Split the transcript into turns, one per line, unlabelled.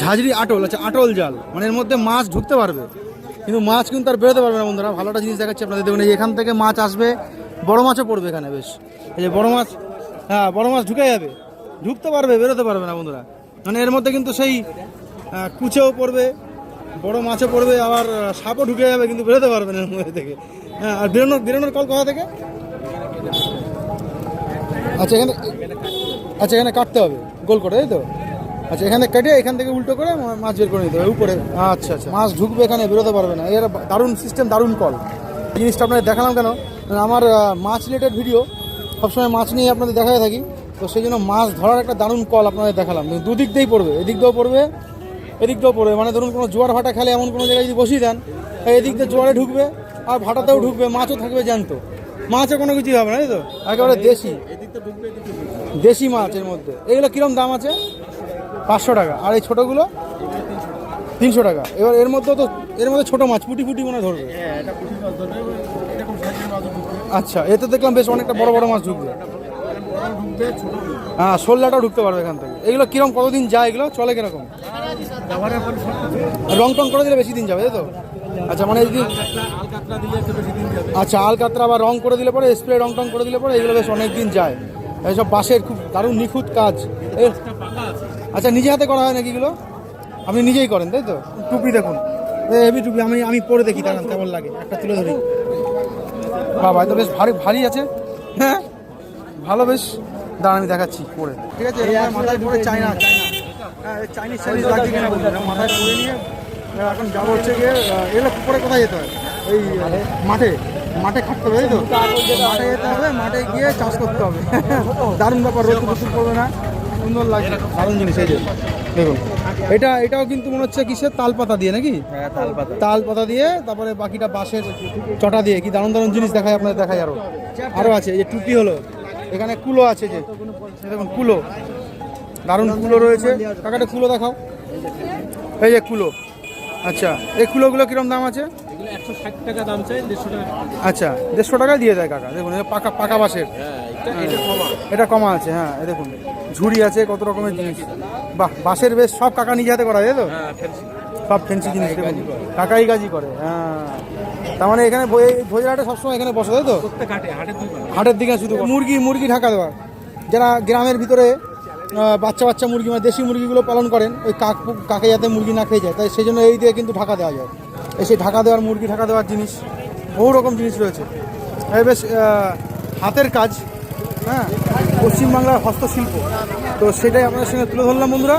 ঝাঁঝরি আটল আচ্ছা আটল জাল মানে এর মধ্যে মাছ ঢুকতে পারবে। কিন্তু মাছ কিন্তু আর বেরোতে পারবে না বন্ধুরা, ভালো একটা জিনিস দেখাচ্ছি আপনাদের। দেখুন এখান থেকে মাছ আসবে, বড় মাছও পড়বে এখানে, বেশ। এই যে বড় মাছ হ্যাঁ বড় মাছ ঢুকে যাবে। ঢুকতে পারবে, বেরোতে পারবে না বন্ধুরা। মানে এর মধ্যে কিন্তু সেই কুচেও পড়বে, বড় মাছও পড়বে, আবার সাপও ঢুকে যাবে, কিন্তু বেরোতে পারবে না এর মধ্যে থেকে। হ্যাঁ আর বেরোনোর বেরোনোর কল কোথা থেকে? আচ্ছা এখানে আচ্ছা এখানে কাটতে হবে, গোল করে, তাই তো? আচ্ছা এখানে কেটে এখান থেকে উল্টো করে মাছ বের করে নিতে হবে উপরে। আচ্ছা আচ্ছা। মাছ ঢুকবে এখানে বেরোতে পারবে না। এর দারুণ সিস্টেম দারুণ কল জিনিসটা আপনাদের দেখালাম কেন? আমার মাছ রিলেটেড ভিডিও সবসময় মাছ নিয়ে আপনাদের দেখাতে থাকি। তো সেই জন্য মাছ ধরার একটা দারুণ কল আপনাদের দেখালাম। দুদিক দিয়েই পড়বে। এদিক দিয়েও পড়বে এদিক দিয়েও পড়বে। মানে ধরুন কোনো জোয়ার ভাটা খেলে এমন কোনো জায়গায় যদি বসিয়ে দেন এদিক দিয়ে জোয়ারে ঢুকবে আর ভাটাতেও ঢুকবে মাছও থাকবে জ্যান্ত। মাছও কোনো কিছুই হবে না তাই তো? একেবারে দেশি। দেশি মাছ এর মধ্যে। এগুলো কীরকম দাম আছে? পাঁচশো টাকা। আর এই ছোটোগুলো? তিনশো টাকা। এবার এর মধ্যে তো এর মধ্যে ছোটো মাছ, পুটি পুটি মনে ধরবে। আচ্ছা এতে দেখলাম বেশ অনেকটা বড় বড় মাছ ঢুকবে। হ্যাঁ শোল্লাটাও ঢুকতে পারবে এখান থেকে। এগুলো কিরম, কতদিন যায় এগুলো? চলে কীরকম? রং টং করে দিলে বেশি দিন যাবে, তাই তো? আচ্ছা মানে যদি আচ্ছা আলকাতরা বা রং করে দিলে পরে, স্প্রে রং টং করে দিলে পরে, এগুলো বেশ অনেক দিন যায়। এইসব বাঁশের খুব দারুণ নিখুঁত কাজ। আচ্ছা নিজে হাতে করা হয় নাকি এগুলো? আপনি নিজেই করেন তাই তো? টুপি দেখুন। হেভি টুপি আমি আমি পরে দেখি দাঁড়ান কেমন লাগে? একটা তুলে ধরি। বাবা তো বেশ ভারী ভারী আছে। হ্যাঁ? ভালো বেশ। দাঁড়ান আমি দেখাচ্ছি পরে। ঠিক আছে মাথায় পরে চাইনা চাইনা হ্যাঁ চাইনিজ চাইনিজ লাগছে কিনা মাথায় পরে নিয়ে এখন যাব হচ্ছে গিয়ে এগুলো পরে কোথায় যেতে হয়? ওই মাঠে। মাঠে খাটতে হবে তো। মাঠে যেতে হবে মাঠে গিয়ে চাষ করতে হবে। দারুণ ব্যাপার রোদ প্রচুর পড়বে না। সুন্দর লাগছে দারুণ জিনিস এই যে দেখুন। এটা এটাও কিন্তু মনে হচ্ছে কিসের তাল পাতা দিয়ে নাকি? তাল পাতা দিয়ে তারপরে বাকিটা বাঁশের চটা দিয়ে। কি দারুণ দারুণ জিনিস দেখায় আপনাদের দেখায় আরও। আরও আছে এই যে টুপি হলো। এখানে কুলো আছে যে দেখুন কুলো। দারুণ কুলো রয়েছে। কাকাটা কুলো দেখাও। এই যে কুলো। আচ্ছা এই কুলোগুলো কিরম দাম আছে? আচ্ছা দেড়শো টাকা দিয়ে দেয় কাকা দেখুন পাকা পাকা বাঁশের।
এটা কমা।
আছে হ্যাঁ দেখুন ঝুড়ি আছে কত রকমের জিনিস। বাহ বাঁশের বেশ সব কাকা নিজে হাতে করা যায় তো?
হ্যাঁ
সব ফেন্সি জিনিস দেখুন কাকাই কাজই করে হ্যাঁ। তার মানে এখানে ভোজরাটে সবসময় এখানে বসে তাই তো?
হাটের
দিকে শুধু মুরগি মুরগি ঢাকা দেওয়া। যারা গ্রামের ভিতরে বাচ্চা বাচ্চা মুরগি মানে দেশি মুরগিগুলো পালন করেন ওই কাক কাকে যাতে মুরগি না খেয়ে যায় তাই সেই জন্য এই দিয়ে কিন্তু ঢাকা দেওয়া যায়। এই সেই ঢাকা দেওয়ার, মুরগি ঢাকা দেওয়ার জিনিস, বহু রকম জিনিস রয়েছে। বেশ হাতের কাজ হ্যাঁ পশ্চিমবাংলার হস্তশিল্প। তো সেটাই আপনাদের সঙ্গে তুলে ধরলাম বন্ধুরা।